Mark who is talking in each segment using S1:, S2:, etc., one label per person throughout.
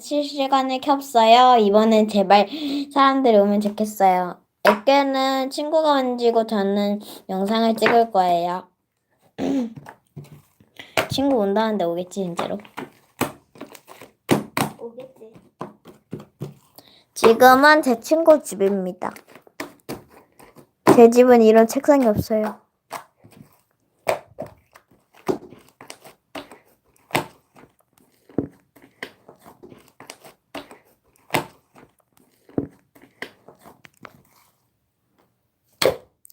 S1: 실시간을 켰어요. 이번엔 제발 사람들이 오면 좋겠어요. 애교는 친구가 만지고 저는 영상을 찍을 거예요. 친구 온다는데 오겠지, 진짜로?
S2: 오겠지.
S1: 지금은 제 친구 집입니다. 제 집은 이런 책상이 없어요.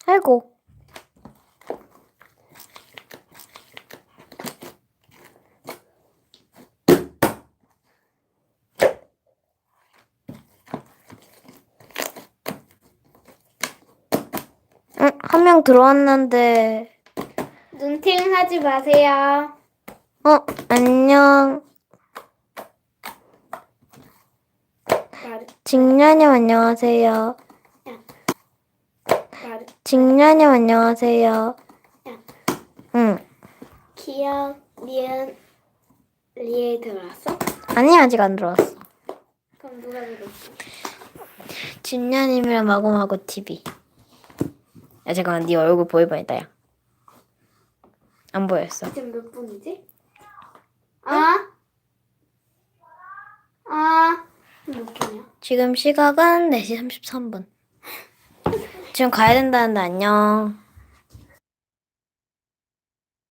S1: 아이고. 응, 한명 들어왔는데.
S2: 눈팅 하지 마세요.
S1: 어, 안녕.
S2: 말,
S1: 직녀님 안녕하세요.
S2: 말,
S1: 직녀님 안녕하세요. 응.
S2: 기억, 리은, 리에 들어왔어?
S1: 아니 아직 안 들어왔어.
S2: 그럼 누가 들었어?
S1: 직녀님이랑 마구마구 TV. 야 잠깐만 네 얼굴 보일 뻔했다 야. 안 보였어.
S2: 지금 몇 분이지? 아? 아? 몇 분이야?
S1: 지금 시각은 4시 33분. 지금 가야 된다는데 안녕.